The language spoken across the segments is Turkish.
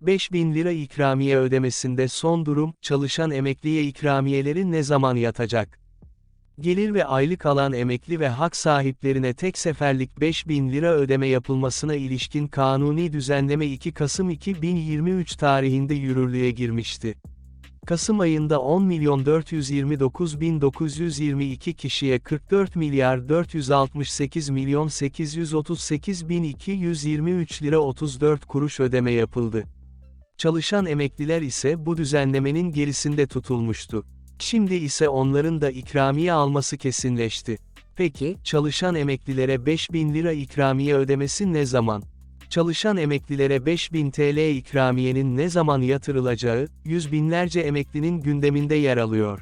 5000 lira ikramiye ödemesinde son durum, çalışan emekliye ikramiyeleri ne zaman yatacak? Gelir ve aylık alan emekli ve hak sahiplerine tek seferlik 5000 lira ödeme yapılmasına ilişkin kanuni düzenleme 2 Kasım 2023 tarihinde yürürlüğe girmişti. Kasım ayında 10.429.922 kişiye 44 milyar 468 milyon 838 bin 223 lira 34 kuruş ödeme yapıldı. Çalışan emekliler ise bu düzenlemenin gerisinde tutulmuştu. Şimdi ise onların da ikramiye alması kesinleşti. Peki, çalışan emeklilere 5000 lira ikramiye ödemesi ne zaman? Çalışan emeklilere 5000 TL ikramiyenin ne zaman yatırılacağı, yüz binlerce emeklinin gündeminde yer alıyor.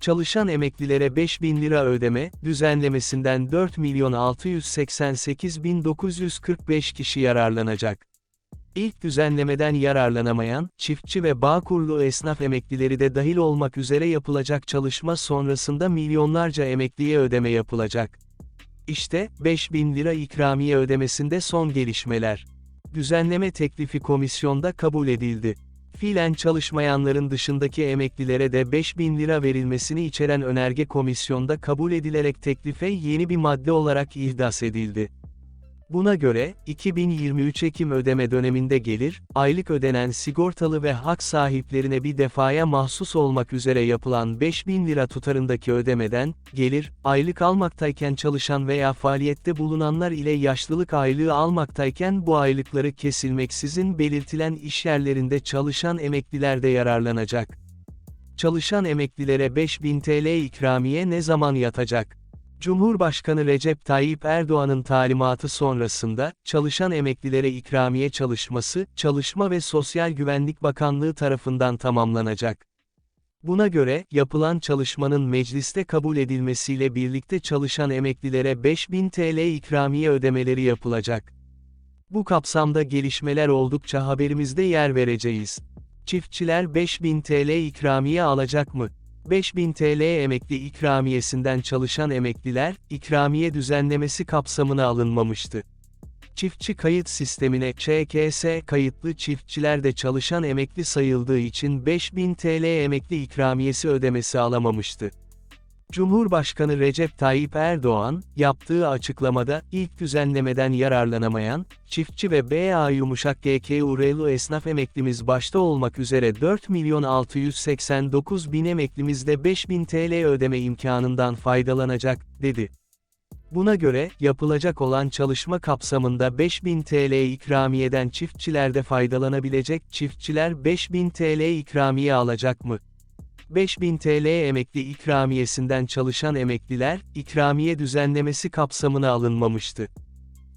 Çalışan emeklilere 5000 lira ödeme, düzenlemesinden 4 milyon 688 bin 945 kişi yararlanacak. İlk düzenlemeden yararlanamayan, çiftçi ve bağkurlu esnaf emeklileri de dahil olmak üzere yapılacak çalışma sonrasında milyonlarca emekliye ödeme yapılacak. İşte, 5000 lira ikramiye ödemesinde son gelişmeler. Düzenleme teklifi komisyonda kabul edildi. Fiilen çalışmayanların dışındaki emeklilere de 5000 lira verilmesini içeren önerge komisyonda kabul edilerek teklife yeni bir madde olarak ihdas edildi. Buna göre, 2023 Ekim ödeme döneminde gelir, aylık ödenen sigortalı ve hak sahiplerine bir defaya mahsus olmak üzere yapılan 5000 lira tutarındaki ödemeden, gelir, aylık almaktayken çalışan veya faaliyette bulunanlar ile yaşlılık aylığı almaktayken bu aylıkları kesilmeksizin belirtilen işyerlerinde çalışan emekliler de yararlanacak. Çalışan emeklilere 5000 TL ikramiye ne zaman yatacak? Cumhurbaşkanı Recep Tayyip Erdoğan'ın talimatı sonrasında, çalışan emeklilere ikramiye çalışması, Çalışma ve Sosyal Güvenlik Bakanlığı tarafından tamamlanacak. Buna göre, yapılan çalışmanın mecliste kabul edilmesiyle birlikte çalışan emeklilere 5000 TL ikramiye ödemeleri yapılacak. Bu kapsamda gelişmeler oldukça haberimizde yer vereceğiz. Çiftçiler 5000 TL ikramiye alacak mı? 5000 TL emekli ikramiyesinden çalışan emekliler, ikramiye düzenlemesi kapsamına alınmamıştı. Çiftçi kayıt sistemine ÇKS kayıtlı çiftçiler de çalışan emekli sayıldığı için 5000 TL emekli ikramiyesi ödemesi alamamıştı. Cumhurbaşkanı Recep Tayyip Erdoğan, yaptığı açıklamada, ilk düzenlemeden yararlanamayan, çiftçi ve BA yumuşak GKUR'lu esnaf emeklimiz başta olmak üzere 4 milyon 689 bin emeklimiz de 5000 TL ödeme imkanından faydalanacak, dedi. Buna göre, yapılacak olan çalışma kapsamında 5000 TL ikramiyeden çiftçiler de faydalanabilecek, çiftçiler 5000 TL ikramiye alacak mı? 5000 TL emekli ikramiyesinden çalışan emekliler, ikramiye düzenlemesi kapsamına alınmamıştı.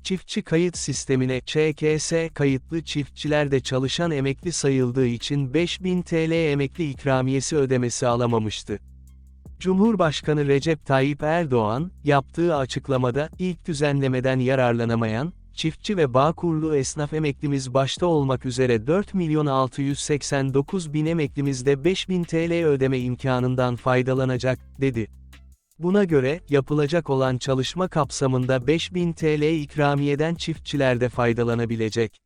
Çiftçi kayıt sistemine ÇKS kayıtlı çiftçiler de çalışan emekli sayıldığı için 5000 TL emekli ikramiyesi ödemesi alamamıştı. Cumhurbaşkanı Recep Tayyip Erdoğan, yaptığı açıklamada, ilk düzenlemeden yararlanamayan, çiftçi ve bağkurlu esnaf emeklimiz başta olmak üzere 4 milyon 689 bin emeklimiz de 5000 TL ödeme imkanından faydalanacak, dedi. Buna göre, yapılacak olan çalışma kapsamında 5000 TL ikramiyeden çiftçiler de faydalanabilecek.